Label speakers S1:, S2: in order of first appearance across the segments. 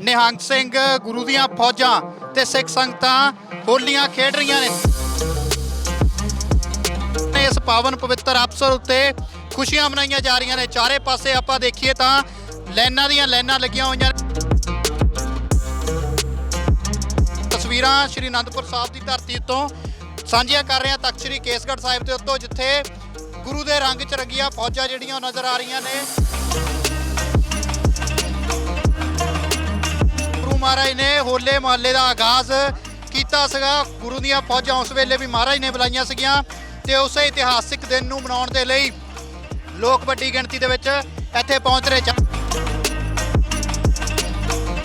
S1: ਨਿਹੰਗ ਸਿੰਘ ਗੁਰੂ ਦੀਆਂ ਫੌਜਾਂ ਤੇ ਸਿੱਖ ਸੰਗਤਾਂ ਹੋਲੀਆਂ ਖੇਡ ਰਹੀਆਂ ਨੇ। ਇਸ ਪਾਵਨ ਪਵਿੱਤਰ ਅਵਸਰ ਉੱਤੇ ਖੁਸ਼ੀਆਂ ਮਨਾਈਆਂ ਜਾ ਰਹੀਆਂ ਨੇ। ਚਾਰੇ ਪਾਸੇ ਆਪਾਂ ਦੇਖੀਏ ਤਾਂ ਲਾਈਨਾਂ ਦੀਆਂ ਲਾਈਨਾਂ ਲੱਗੀਆਂ ਹੋਈਆਂ ਤਸਵੀਰਾਂ ਸ਼੍ਰੀ ਅਨੰਦਪੁਰ ਸਾਹਿਬ ਦੀ ਧਰਤੀ ਤੋਂ ਸਾਂਝੀਆਂ ਕਰ ਰਹੇ ਹਾਂ ਤਖਤ ਸ਼੍ਰੀ ਕੇਸਗੜ੍ਹ ਸਾਹਿਬ ਦੇ ਉੱਤੋਂ, ਜਿੱਥੇ ਗੁਰੂ ਦੇ ਰੰਗ ਚ ਰੰਗੀਆਂ ਫੌਜਾਂ ਜਿਹੜੀਆਂ ਉਹ ਨਜ਼ਰ ਆ ਰਹੀਆਂ ਨੇ। ਮਹਾਰਾਜ ਨੇ ਹੋਲੇ ਮਹੱਲੇ ਦਾ ਆਗਾਜ਼ ਕੀਤਾ ਸੀਗਾ। ਗੁਰੂ ਦੀਆਂ ਫੌਜਾਂ ਉਸ ਵੇਲੇ ਵੀ ਮਹਾਰਾਜ ਨੇ ਬੁਲਾਈਆਂ ਸੀਗੀਆਂ ਤੇ ਉਸੇ ਇਤਿਹਾਸਿਕ ਦਿਨ ਨੂੰ ਮਨਾਉਣ ਦੇ ਲਈ ਲੋਕ ਵੱਡੀ ਗਿਣਤੀ ਦੇ ਵਿੱਚ ਇੱਥੇ ਪਹੁੰਚ ਰਹੇ ਚ-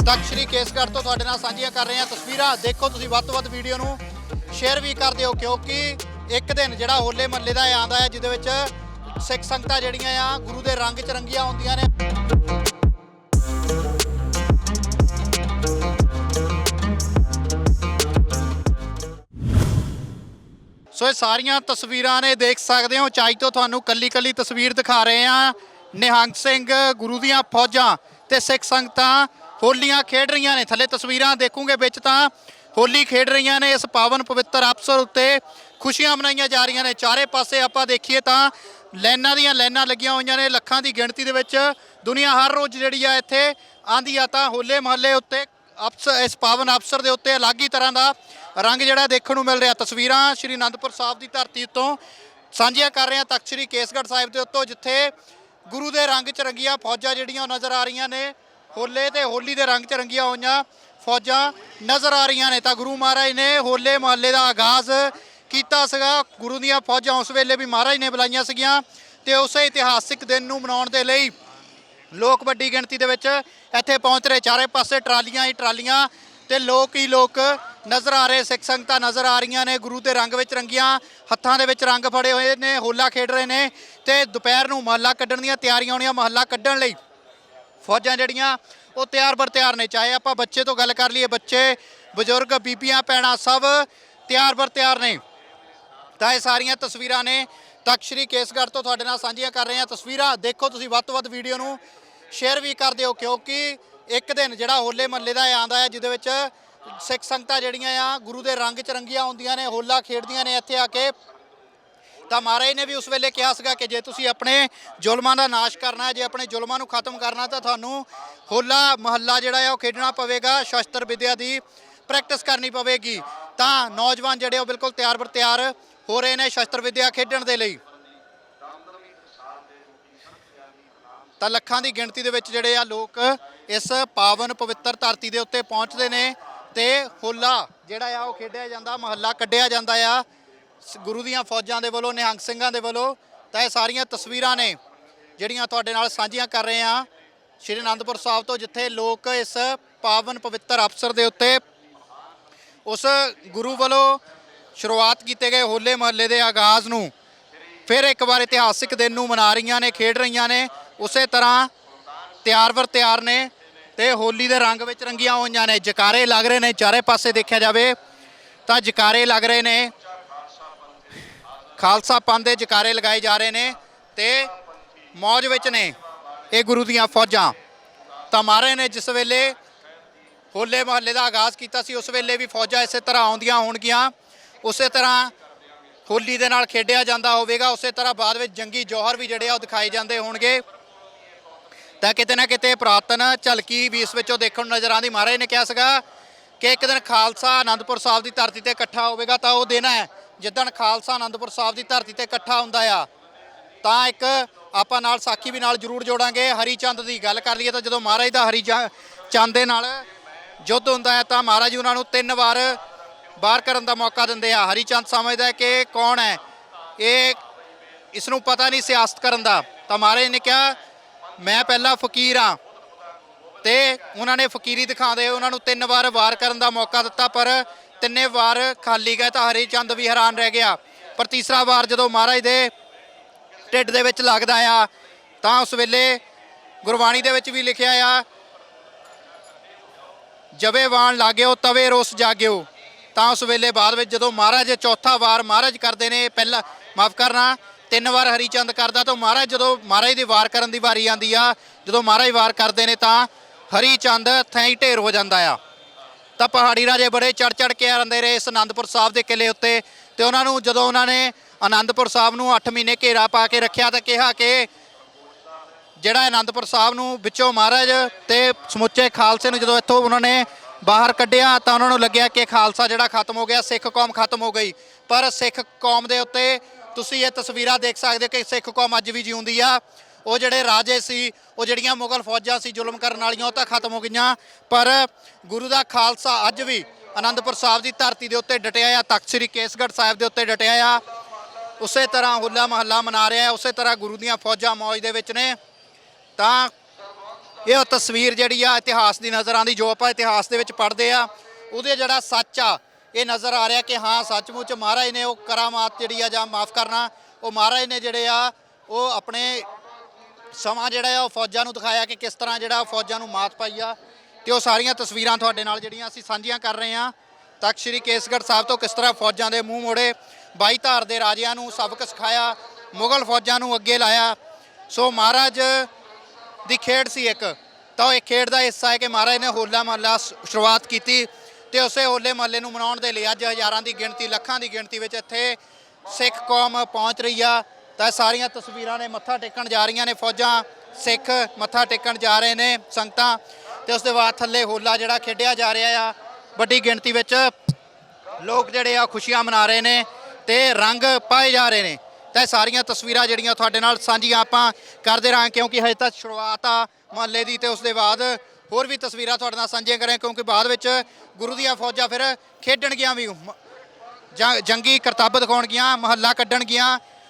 S1: ਤਖਤ ਸ਼੍ਰੀ ਕੇਸਗੜ੍ਹ ਤੋਂ ਤੁਹਾਡੇ ਨਾਲ ਸਾਂਝੀਆਂ ਕਰ ਰਹੇ ਹਾਂ ਤਸਵੀਰਾਂ। ਦੇਖੋ ਤੁਸੀਂ ਵੱਧ ਤੋਂ ਵੱਧ ਵੀਡੀਓ ਨੂੰ ਸ਼ੇਅਰ ਵੀ ਕਰ ਦਿਓ, ਕਿਉਂਕਿ ਇੱਕ ਦਿਨ ਜਿਹੜਾ ਹੋਲੇ ਮਹੱਲੇ ਦਾ ਆਉਂਦਾ ਹੈ, ਜਿਹਦੇ ਵਿੱਚ ਸਿੱਖ ਸੰਗਤਾਂ ਜਿਹੜੀਆਂ ਆ, ਗੁਰੂ ਦੇ ਰੰਗ ਚ ਰੰਗੀਆਂ ਹੁੰਦੀਆਂ ਨੇ। ਸੋ ਇਹ ਸਾਰੀਆਂ ਤਸਵੀਰਾਂ ਨੇ ਦੇਖ ਸਕਦੇ ਹੋ। ਚਾਈ ਤੋਂ ਤੁਹਾਨੂੰ ਕੱਲੀ ਕੱਲੀ ਤਸਵੀਰ ਦਿਖਾ ਰਹੇ ਆ ਨਿਹੰਗ ਸਿੰਘ ਗੁਰੂ ਦੀਆਂ ਫੌਜਾਂ ਤੇ ਸਿੱਖ ਸੰਗਤਾਂ ਹੋਲੀਆਂ ਖੇਡ ਰਹੀਆਂ ਨੇ। ਥੱਲੇ ਤਸਵੀਰਾਂ ਦੇਖੋਗੇ ਵਿੱਚ ਤਾਂ ਹੋਲੀ ਖੇਡ ਰਹੀਆਂ ਨੇ। ਇਸ ਪਾਵਨ ਪਵਿੱਤਰ ਅਵਸਰ ਉੱਤੇ ਖੁਸ਼ੀਆਂ ਮਨਾਈਆਂ ਜਾ ਰਹੀਆਂ ਨੇ। ਚਾਰੇ ਪਾਸੇ ਆਪਾਂ ਦੇਖੀਏ ਤਾਂ ਲਾਈਨਾਂ ਦੀਆਂ ਲਾਈਨਾਂ ਲੱਗੀਆਂ ਹੋਈਆਂ ਨੇ। ਲੱਖਾਂ ਦੀ ਗਿਣਤੀ ਦੇ ਵਿੱਚ ਦੁਨੀਆ ਹਰ ਰੋਜ਼ ਜਿਹੜੀ ਆ ਇੱਥੇ ਆਂਦੀ ਆ ਤਾਂ ਹੋਲੇ ਮਹੱਲੇ ਉੱਤੇ ਅਫਸਰ ਇਸ ਪਾਵਨ ਅਫਸਰ ਦੇ ਉੱਤੇ ਅਲੱਗ ਹੀ ਤਰ੍ਹਾਂ ਦਾ ਰੰਗ ਜਿਹੜਾ ਦੇਖਣ ਨੂੰ ਮਿਲ ਰਿਹਾ। ਤਸਵੀਰਾਂ ਸ਼੍ਰੀ ਅਨੰਦਪੁਰ ਸਾਹਿਬ ਦੀ ਧਰਤੀ ਤੋਂ ਸਾਂਝੀਆਂ ਕਰ ਰਹੇ ਹਾਂ ਤਖਤ ਸ਼੍ਰੀ ਕੇਸਗੜ੍ਹ ਸਾਹਿਬ ਦੇ ਉੱਤੋਂ, ਜਿੱਥੇ ਗੁਰੂ ਦੇ ਰੰਗ 'ਚ ਰੰਗੀਆਂ ਫੌਜਾਂ ਜਿਹੜੀਆਂ ਉਹ ਨਜ਼ਰ ਆ ਰਹੀਆਂ ਨੇ। ਹੋਲੇ ਤੇ ਹੋਲੀ ਦੇ ਰੰਗ 'ਚ ਰੰਗੀਆਂ ਹੋਈਆਂ ਫੌਜਾਂ ਨਜ਼ਰ ਆ ਰਹੀਆਂ ਨੇ। ਤਾਂ ਗੁਰੂ ਮਹਾਰਾਜ ਨੇ ਹੋਲੇ ਮਹੱਲੇ ਦਾ ਆਗਾਜ਼ ਕੀਤਾ ਸੀਗਾ। ਗੁਰੂ ਦੀਆਂ ਫੌਜਾਂ ਉਸ ਵੇਲੇ ਵੀ ਮਹਾਰਾਜ ਨੇ ਬੁਲਾਈਆਂ ਸੀਗੀਆਂ ਤੇ ਉਸੇ ਇਤਿਹਾਸਿਕ ਦਿਨ ਨੂੰ ਮਨਾਉਣ ਦੇ ਲਈ ਲੋਕ ਵੱਡੀ ਗਿਣਤੀ ਦੇ ਵਿੱਚ ਇੱਥੇ ਪਹੁੰਚ ਰਹੇ। ਚਾਰੇ ਪਾਸੇ ਟਰਾਲੀਆਂ ਹੀ ਟਰਾਲੀਆਂ ਤੇ ਲੋਕ ਹੀ ਲੋਕ ਨਜ਼ਰ ਆ ਰਹੇ। ਸਿੱਖ ਸੰਗਤਾਂ ਨਜ਼ਰ ਆ ਰਹੀਆਂ ਨੇ। ਗੁਰੂ ਦੇ ਰੰਗ ਵਿੱਚ ਰੰਗੀਆਂ ਹੱਥਾਂ ਦੇ ਵਿੱਚ ਰੰਗ ਫੜੇ ਹੋਏ ਨੇ। ਹੋਲਾ ਖੇਡ ਰਹੇ ਨੇ ਤੇ ਦੁਪਹਿਰ ਨੂੰ ਮਹੱਲਾ ਕੱਢਣ ਦੀਆਂ ਤਿਆਰੀਆਂ ਹੋਣੀਆਂ ਮਹੱਲਾ ਕੱਢਣ ਲਈ। ਫੌਜਾਂ ਜਿਹੜੀਆਂ ਉਹ ਤਿਆਰ ਬਰ ਤਿਆਰ ਨੇ। ਚਾਹੇ ਆਪਾਂ ਬੱਚੇ ਤੋਂ ਗੱਲ ਕਰ ਲਈਏ, ਬੱਚੇ, ਬਜ਼ੁਰਗ, ਬੀਬੀਆਂ ਪੈਣਾ ਸਭ ਤਿਆਰ ਬਰ ਤਿਆਰ ਨੇ। ਤਾਂ ਇਹ ਸਾਰੀਆਂ ਤਸਵੀਰਾਂ ਨੇ ਤਖਤ ਸ਼੍ਰੀ ਕੇਸਗੜ੍ਹ ਤੋਂ ਤੁਹਾਡੇ ਨਾਲ ਸਾਂਝੀਆਂ ਕਰ ਰਹੇ ਹਾਂ ਤਸਵੀਰਾਂ। ਦੇਖੋ ਤੁਸੀਂ ਵੱਧ ਤੋਂ ਵੱਧ ਵੀਡੀਓ ਨੂੰ ਸ਼ੇਅਰ ਵੀ ਕਰ ਦਿਓ, ਕਿਉਂਕਿ ਇੱਕ ਦਿਨ ਜਿਹੜਾ ਹੋਲੇ ਮਹੱਲੇ ਦਾ ਆਉਂਦਾ ਹੈ, ਜਿਹਦੇ ਵਿੱਚ ਸਿੱਖ ਸੰਗਤਾਂ ਜਿਹੜੀਆਂ ਆ, ਗੁਰੂ ਦੇ ਰੰਗ ਚ ਰੰਗੀਆਂ ਹੁੰਦੀਆਂ ਨੇ, ਹੋਲਾ ਖੇਡਦੀਆਂ ਨੇ ਇੱਥੇ ਆ ਕੇ। ਤਾਂ ਮਹਾਰਾਜ ਨੇ ਵੀ ਉਸ ਵੇਲੇ ਕਿਹਾ ਸੀਗਾ ਕਿ ਜੇ ਤੁਸੀਂ ਆਪਣੇ ਜ਼ੁਲਮਾਂ ਦਾ ਨਾਸ਼ ਕਰਨਾ ਹੈ, ਜੇ ਆਪਣੇ ਜ਼ੁਲਮਾਂ ਨੂੰ ਖਤਮ ਕਰਨਾ ਤਾਂ ਤੁਹਾਨੂੰ ਹੋਲਾ ਮਹੱਲਾ ਜਿਹੜਾ ਆ ਉਹ ਖੇਡਣਾ ਪਵੇਗਾ, ਸ਼ਸਤਰ ਵਿਦਿਆ ਦੀ ਪ੍ਰੈਕਟਿਸ ਕਰਨੀ ਪਵੇਗੀ। ਤਾਂ ਨੌਜਵਾਨ ਜਿਹੜੇ ਉਹ ਬਿਲਕੁਲ ਤਿਆਰ ਬਰ ਤਿਆਰ ਹੋ ਰਹੇ ਨੇ ਸ਼ਸਤਰ ਵਿਦਿਆ ਖੇਡਣ ਦੇ ਲਈ। ਤਾਂ ਲੱਖਾਂ ਦੀ ਗਿਣਤੀ ਦੇ ਵਿੱਚ ਜਿਹੜੇ ਆ ਲੋਕ ਇਸ ਪਾਵਨ ਪਵਿੱਤਰ ਧਰਤੀ ਦੇ ਉੱਤੇ ਪਹੁੰਚਦੇ ਨੇ ਤੇ ਹੋਲਾ ਜਿਹੜਾ ਆ ਉਹ ਖੇਡਿਆ ਜਾਂਦਾ, ਮਹੱਲਾ ਕੱਢਿਆ ਜਾਂਦਾ ਆ। ਸ- ਗੁਰੂ ਦੀਆਂ ਫੌਜਾਂ ਦੇ ਵੱਲੋਂ, ਨਿਹੰਗ ਸਿੰਘਾਂ ਦੇ ਵੱਲੋਂ ਤਾਂ ਇਹ ਸਾਰੀਆਂ ਤਸਵੀਰਾਂ ਨੇ ਜਿਹੜੀਆਂ ਤੁਹਾਡੇ ਨਾਲ ਸਾਂਝੀਆਂ ਕਰ ਰਹੇ ਆ ਸ਼੍ਰੀ ਅਨੰਦਪੁਰ ਸਾਹਿਬ ਤੋਂ ਜਿੱਥੇ ਲੋਕ ਇਸ ਪਾਵਨ ਪਵਿੱਤਰ ਅਵਸਰ ਦੇ ਉੱਤੇ ਉਸ ਗੁਰੂ ਵੱਲੋਂ ਸ਼ੁਰੂਆਤ ਕੀਤੇ ਗਏ ਹੋਲੇ ਮਹੱਲੇ ਦੇ ਆਗਾਜ਼ ਨੂੰ ਫਿਰ ਇੱਕ ਵਾਰ ਇਤਿਹਾਸਿਕ ਦਿਨ ਨੂੰ ਮਨਾ ਰਹੀਆਂ ਨੇ, ਖੇਡ ਰਹੀਆਂ ਨੇ, ਉਸੇ ਤਰ੍ਹਾਂ ਤਿਆਰ ਵਰ ਤਿਆਰ ਨੇ ਤੇ ਹੋਲੀ ਦੇ ਰੰਗ ਵਿੱਚ ਰੰਗੀਆਂ ਹੋਈਆਂ ਨੇ। ਜਕਾਰੇ ਲੱਗ ਰਹੇ ਨੇ, ਚਾਰੇ ਪਾਸੇ ਦੇਖਿਆ ਜਾਵੇ ਤਾਂ ਜਕਾਰੇ ਲੱਗ ਰਹੇ ਨੇ। ਖਾਲਸਾ ਪੰਥ ਦੇ ਜਕਾਰੇ ਲਗਾਏ ਜਾ ਰਹੇ ਨੇ ਤੇ ਮੌਜ ਵਿੱਚ ਨੇ ਇਹ ਗੁਰੂ ਦੀਆਂ ਫੌਜਾਂ। ਤਾਂ ਮਾਰੇ ਨੇ ਜਿਸ ਵੇਲੇ ਹੋਲੇ ਮਹੱਲੇ ਦਾ ਆਗਾਜ਼ ਕੀਤਾ ਸੀ, ਉਸ ਵੇਲੇ ਵੀ ਫੌਜਾਂ ਇਸੇ ਤਰ੍ਹਾਂ ਆਉਂਦੀਆਂ ਹੋਣਗੀਆਂ। ਉਸੇ ਤਰ੍ਹਾਂ ਹੋਲੀ ਦੇ ਨਾਲ ਖੇਡਿਆ ਜਾਂਦਾ ਹੋਵੇਗਾ, ਉਸੇ ਤਰ੍ਹਾਂ ਬਾਅਦ ਵਿੱਚ ਜੰਗੀ ਜੋਹਰ ਵੀ ਜਿਹੜੇ ਆ ਉਹ ਦਿਖਾਏ ਜਾਂਦੇ ਹੋਣਗੇ। ਤਾਂ ਕਿਤੇ ਨਾ ਕਿਤੇ ਪੁਰਾਤਨ ਝਲਕੀ ਵੀ ਇਸ ਵਿੱਚੋਂ ਦੇਖਣ ਨੂੰ ਨਜ਼ਰ ਆਉਂਦੀ। ਮਹਾਰਾਜ ਨੇ ਕਿਹਾ ਸੀਗਾ ਕਿ ਇੱਕ ਦਿਨ ਖਾਲਸਾ ਆਨੰਦਪੁਰ ਸਾਹਿਬ ਦੀ ਧਰਤੀ ਤੇ ਇਕੱਠਾ ਹੋਵੇਗਾ, ਤਾਂ ਉਹ ਦਿਨ ਹੈ ਜਿੱਦਣ ਖਾਲਸਾ ਆਨੰਦਪੁਰ ਸਾਹਿਬ ਦੀ ਧਰਤੀ ਤੇ ਇਕੱਠਾ ਹੁੰਦਾ ਆ। ਤਾਂ ਇੱਕ ਆਪਾਂ ਨਾਲ ਸਾਖੀ ਵੀ ਨਾਲ ਜ਼ਰੂਰ ਜੋੜਾਂਗੇ, ਹਰੀ ਚੰਦ ਦੀ ਗੱਲ ਕਰ ਲਈਏ ਤਾਂ ਜਦੋਂ ਮਹਾਰਾਜ ਦਾ ਹਰੀ ਜਾਂ- ਚੰਦ ਦੇ ਨਾਲ ਯੁੱਧ ਹੁੰਦਾ ਹੈ ਤਾਂ ਮਹਾਰਾਜ ਉਹਨਾਂ ਨੂੰ ਤਿੰਨ ਵਾਰ ਬਾਹਰ ਕਰਨ ਦਾ ਮੌਕਾ ਦਿੰਦੇ ਆ। ਹਰੀ ਚੰਦ ਸਮਝਦਾ ਹੈ ਕਿ ਕੌਣ ਹੈ? ਇਹ ਇਸ ਨੂੰ ਪਤਾ ਨਹੀਂ ਸਿਆਸਤ ਕਰਨ ਦਾ। ਤਾਂ ਮਹਾਰਾਜ ਨੇ ਕਿਹਾ, ਮੈਂ ਪਹਿਲਾਂ ਫਕੀਰ ਆ ਤੇ ਉਹਨਾਂ ਨੇ ਫਕੀਰੀ ਦਿਖਾਉਂਦੇ ਉਹਨਾਂ ਨੂੰ ਤਿੰਨ ਵਾਰ ਵਾਰ ਕਰਨ ਦਾ ਮੌਕਾ ਦਿੱਤਾ, ਪਰ ਤਿੰਨੇ ਵਾਰ ਖਾਲੀ ਗਏ ਤਾਂ ਹਰੀ ਚੰਦ ਵੀ ਹੈਰਾਨ ਰਹਿ ਗਿਆ। ਪਰ ਤੀਸਰਾ ਵਾਰ ਜਦੋਂ ਮਹਾਰਾਜ ਦੇ ਢਿੱਡ ਦੇ ਵਿੱਚ ਲੱਗਦਾ ਆ, ਤਾਂ ਉਸ ਵੇਲੇ ਗੁਰਬਾਣੀ ਦੇ ਵਿੱਚ ਵੀ ਲਿਖਿਆ ਆ, ਜਵੇ ਵਾਣ ਲਾਗਿਓ ਤਵੇ ਰੋਸ ਜਾਗਿਓ। ਤਾਂ ਉਸ ਵੇਲੇ ਬਾਅਦ ਵਿੱਚ ਜਦੋਂ ਮਹਾਰਾਜ ਚੌਥਾ ਵਾਰ ਮਹਾਰਾਜ ਕਰਦੇ ਨੇ, ਪਹਿਲਾ ਮਾਫ ਕਰਨਾ, ਤਿੰਨ ਵਾਰ ਹਰੀਚੰਦ ਕਰਦਾ ਤਾਂ ਮਹਾਰਾਜ ਜਦੋਂ ਮਹਾਰਾਜ ਦੀ ਵਾਰ ਕਰਨ ਦੀ ਵਾਰੀ ਆਂਦੀ ਆ, ਜਦੋਂ ਮਹਾਰਾਜ ਵਾਰ ਕਰਦੇ ਨੇ ਤਾਂ ਹਰੀ ਚੰਦ ਥੈਂ ਹੀ ਢੇਰ ਹੋ ਜਾਂਦਾ ਆ। ਤਾਂ ਪਹਾੜੀ ਰਾਜੇ ਬੜੇ ਚੜ ਚੜ ਕੇ ਆਉਂਦੇ ਰਹੇ ਇਸ ਆਨੰਦਪੁਰ ਸਾਹਿਬ ਦੇ ਕਿਲੇ ਉੱਤੇ ਤੇ ਉਹਨਾਂ ਨੂੰ ਜਦੋਂ ਉਹਨਾਂ ਨੇ ਆਨੰਦਪੁਰ ਸਾਹਿਬ ਨੂੰ 8 ਮਹੀਨੇ ਘੇਰਾ ਪਾ ਕੇ ਰੱਖਿਆ ਤਾਂ ਕਿਹਾ ਕਿ ਜਿਹੜਾ ਆਨੰਦਪੁਰ ਸਾਹਿਬ ਨੂੰ ਵਿੱਚੋਂ ਮਹਾਰਾਜ ਤੇ ਸਮੁੱਚੇ ਖਾਲਸੇ ਨੂੰ ਜਦੋਂ ਇੱਥੋਂ ਉਹਨਾਂ ਨੇ ਬਾਹਰ ਕੱਢਿਆ ਤਾਂ ਉਹਨਾਂ ਨੂੰ ਲੱਗਿਆ ਕਿ ਖਾਲਸਾ ਜਿਹੜਾ ਖਤਮ ਹੋ ਗਿਆ, ਸਿੱਖ ਕੌਮ ਖਤਮ ਹੋ ਗਈ। ਪਰ ਸਿੱਖ ਕੌਮ ਦੇ ਉੱਤੇ ਤੁਸੀਂ ਇਹ ਤਸਵੀਰਾਂ ਦੇਖ ਸਕਦੇ ਹੋ ਕਿ ਸਿੱਖ ਕੌਮ ਅੱਜ ਵੀ ਜਿਉਂਦੀ ਆ। ਉਹ ਜਿਹੜੇ ਰਾਜੇ ਸੀ, ਉਹ ਜਿਹੜੀਆਂ ਮੁਗਲ ਫੌਜਾਂ ਸੀ ਜ਼ੁਲਮ ਕਰਨ ਵਾਲੀਆਂ, ਉਹ ਤਾਂ ਖਤਮ ਹੋ ਗਈਆਂ। ਪਰ ਗੁਰੂ ਦਾ ਖਾਲਸਾ ਅੱਜ ਵੀ ਆਨੰਦਪੁਰ ਸਾਹਿਬ ਦੀ ਧਰਤੀ ਦੇ ਉੱਤੇ ਡਟਿਆ ਆ, ਤਖਤ ਸ੍ਰੀ ਕੇਸਗੜ੍ਹ ਸਾਹਿਬ ਦੇ ਉੱਤੇ ਡਟਿਆ ਆ। ਉਸੇ ਤਰ੍ਹਾਂ ਹੋਲਾ ਮਹੱਲਾ ਮਨਾ ਰਿਹਾ ਉਸੇ ਤਰ੍ਹਾਂ ਗੁਰੂ ਦੀਆਂ ਫੌਜਾਂ ਮੌਜ ਦੇ ਵਿੱਚ ਨੇ। ਤਾਂ ਇਹ ਉਹ ਤਸਵੀਰ ਜਿਹੜੀ ਆ ਇਤਿਹਾਸ ਦੀ ਨਜ਼ਰ ਆਉਂਦੀ ਜੋ ਆਪਾਂ ਇਤਿਹਾਸ ਦੇ ਵਿੱਚ ਪੜ੍ਹਦੇ ਆ, ਉਹਦੇ ਜਿਹੜਾ ਸੱਚ ਆ, ਇਹ ਨਜ਼ਰ ਆ ਰਿਹਾ ਕਿ ਹਾਂ, ਸੱਚਮੁੱਚ ਮਹਾਰਾਜ ਨੇ ਉਹ ਕਰਾਮਾਤ ਜਿਹੜੀ ਆ ਜਾਂ ਮਾਫ ਕਰਨਾ, ਉਹ ਮਹਾਰਾਜ ਨੇ ਜਿਹੜੇ ਆ, ਉਹ ਆਪਣੇ ਸਮਾਂ ਜਿਹੜਾ ਆ, ਉਹ ਫੌਜਾਂ ਨੂੰ ਦਿਖਾਇਆ ਕਿ ਕਿਸ ਤਰ੍ਹਾਂ ਜਿਹੜਾ ਫੌਜਾਂ ਨੂੰ ਮਾਤ ਪਾਈ ਆ ਤੇ ਉਹ ਸਾਰੀਆਂ ਤਸਵੀਰਾਂ ਤੁਹਾਡੇ ਨਾਲ ਜਿਹੜੀਆਂ ਅਸੀਂ ਸਾਂਝੀਆਂ ਕਰ ਰਹੇ ਆ। ਤਖਤ ਸ੍ਰੀ ਕੇਸਗੜ੍ਹ ਸਾਹਿਬ ਤੋਂ ਕਿਸ ਤਰ੍ਹਾਂ ਫੌਜਾਂ ਦੇ ਮੂੰਹ ਮੋੜੇ ਬਾਈ ਧਾਰ ਦੇ ਰਾਜਿਆਂ ਨੂੰ ਸਬਕ ਸਿਖਾਇਆ, ਮੁਗਲ ਫੌਜਾਂ ਨੂੰ ਅੱਗੇ ਲਾਇਆ। ਸੋ ਮਹਾਰਾਜ ਦੀ ਖੇਡ ਸੀ ਇੱਕ। ਤਾਂ ਉਹ ਇੱਕ ਖੇਡ ਦਾ ਹਿੱਸਾ ਹੈ ਕਿ ਮਹਾਰਾਜ ਨੇ ਹੋਲਾ ਮਹੱਲਾ ਸ਼ੁਰੂਆਤ ਕੀਤੀ ਤੇ ਉਸੇ ਹੋਲੇ ਮਹੱਲੇ ਨੂੰ ਮਨਾਉਣ ਦੇ ਲਈ ਅੱਜ ਹਜ਼ਾਰਾਂ ਦੀ ਗਿਣਤੀ, ਲੱਖਾਂ ਦੀ ਗਿਣਤੀ ਵਿੱਚ ਇੱਥੇ ਸਿੱਖ ਕੌਮ ਪਹੁੰਚ ਰਹੀ ਆ। ਤਾਂ ਇਹ ਸਾਰੀਆਂ ਤਸਵੀਰਾਂ ਨੇ ਮੱਥਾ ਟੇਕਣ ਜਾ ਰਹੀਆਂ ਨੇ, ਫੌਜਾਂ ਸਿੱਖ ਮੱਥਾ ਟੇਕਣ ਜਾ ਰਹੇ ਨੇ ਸੰਗਤਾਂ ਤੇ ਉਸ ਦੇ ਬਾਅਦ ਥੱਲੇ ਹੋਲਾ ਜਿਹੜਾ ਖੇਡਿਆ ਜਾ ਰਿਹਾ ਆ। ਵੱਡੀ ਗਿਣਤੀ ਵਿੱਚ ਲੋਕ ਜਿਹੜੇ ਆ ਖੁਸ਼ੀਆਂ ਮਨਾ ਰਹੇ ਨੇ ਤੇ ਰੰਗ ਪਾਏ ਜਾ ਰਹੇ ਨੇ। ਤਾਂ ਇਹ ਸਾਰੀਆਂ ਤਸਵੀਰਾਂ ਜਿਹੜੀਆਂ ਤੁਹਾਡੇ ਨਾਲ ਸਾਂਝੀਆਂ ਆਪਾਂ ਕਰਦੇ ਰਹਾਂਗੇ ਕਿਉਂਕਿ ਹਜੇ ਤਾਂ ਸ਼ੁਰੂਆਤ ਆ ਮਹੱਲੇ ਦੀ ਤੇ ਉਸ ਦੇ ਬਾਅਦ ਹੋਰ ਵੀ ਤਸਵੀਰਾਂ ਤੁਹਾਡੇ ਨਾਲ ਸਾਂਝੀਆਂ ਕਰਾਂ ਕਿਉਂਕਿ ਬਾਅਦ ਵਿੱਚ ਗੁਰੂ ਦੀਆਂ ਫੌਜਾਂ ਫਿਰ ਖੇਡਣਗੀਆਂ ਵੀ ਜੰਗੀ ਕਰਤੱਵ ਦਿਖਾਉਣਗੀਆਂ ਗਿਆ, ਮਹੱਲਾ ਕੱਢਣ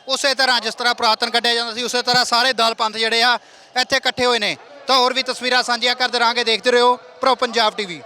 S1: ਉਸੇ ਤਰ੍ਹਾਂ ਜਿਸ ਤਰ੍ਹਾਂ ਪੁਰਾਤਨ ਕੱਢਿਆ ਜਾਂਦਾ ਸੀ, ਉਸੇ ਤਰ੍ਹਾਂ ਸਾਰੇ ਦਲ ਪੰਥ ਜਿਹੜੇ ਆ ਇੱਥੇ ਇਕੱਠੇ ਹੋਏ ਨੇ। ਤਾਂ ਹੋਰ ਵੀ ਤਸਵੀਰਾਂ ਸਾਂਝੀਆਂ ਕਰਦੇ ਰਹਾਂਗੇ, ਦੇਖਦੇ ਰਹੋ ਪ੍ਰੋ ਪੰਜਾਬ ਟੀਵੀ।